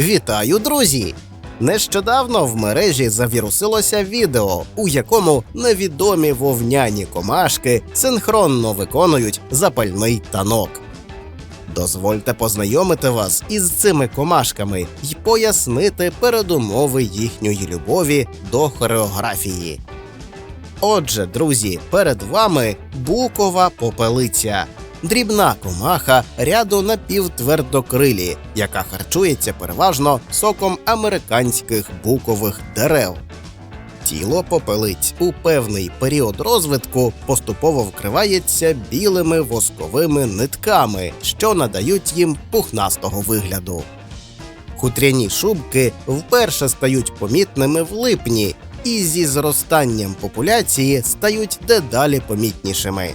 Вітаю, друзі! Нещодавно в мережі завірусилося відео, у якому невідомі вовняні комашки синхронно виконують запальний танок. Дозвольте познайомити вас із цими комашками і пояснити передумови їхньої любові до хореографії. Отже, друзі, перед вами букова попелиця. Дрібна комаха ряду напівтвердокрилі, яка харчується переважно соком американських букових дерев. Тіло попелиць у певний період розвитку поступово вкривається білими восковими нитками, що надають їм пухнастого вигляду. Хутряні шубки вперше стають помітними в липні і зі зростанням популяції стають дедалі помітнішими.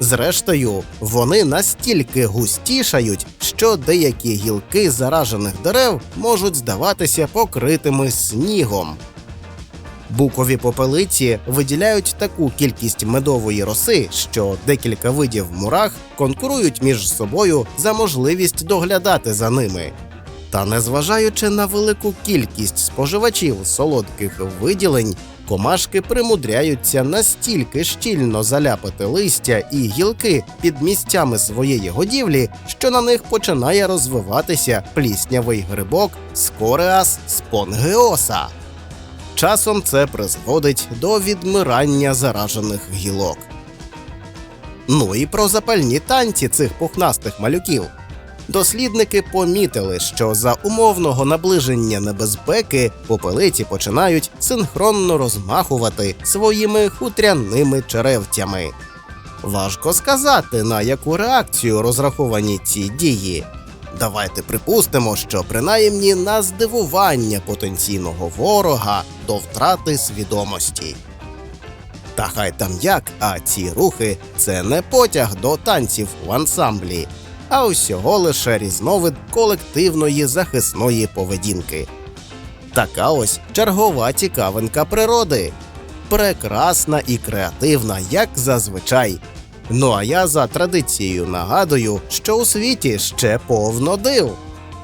Зрештою, вони настільки густішають, що деякі гілки заражених дерев можуть здаватися покритими снігом. Букові попелиці виділяють таку кількість медової роси, що декілька видів мурах конкурують між собою за можливість доглядати за ними. Та незважаючи на велику кількість споживачів солодких виділень, комашки примудряються настільки щільно заляпати листя і гілки під місцями своєї годівлі, що на них починає розвиватися пліснявий грибок Скореас спонгеоса. Часом це призводить до відмирання заражених гілок. Ну і про запальні танці цих пухнастих малюків. Дослідники помітили, що за умовного наближення небезпеки попелиці починають синхронно розмахувати своїми хутряними черевтями. Важко сказати, на яку реакцію розраховані ці дії. Давайте припустимо, що принаймні на здивування потенційного ворога до втрати свідомості. Та хай там як, а ці рухи це не потяг до танців в ансамблі, а усього лише різновид колективної захисної поведінки. Така ось чергова цікавинка природи. Прекрасна і креативна, як зазвичай. Ну а я за традицією нагадую, що у світі ще повно див.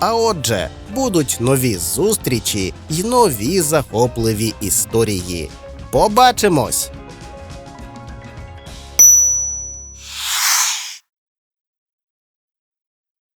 А отже, будуть нові зустрічі й нові захопливі історії. Побачимось!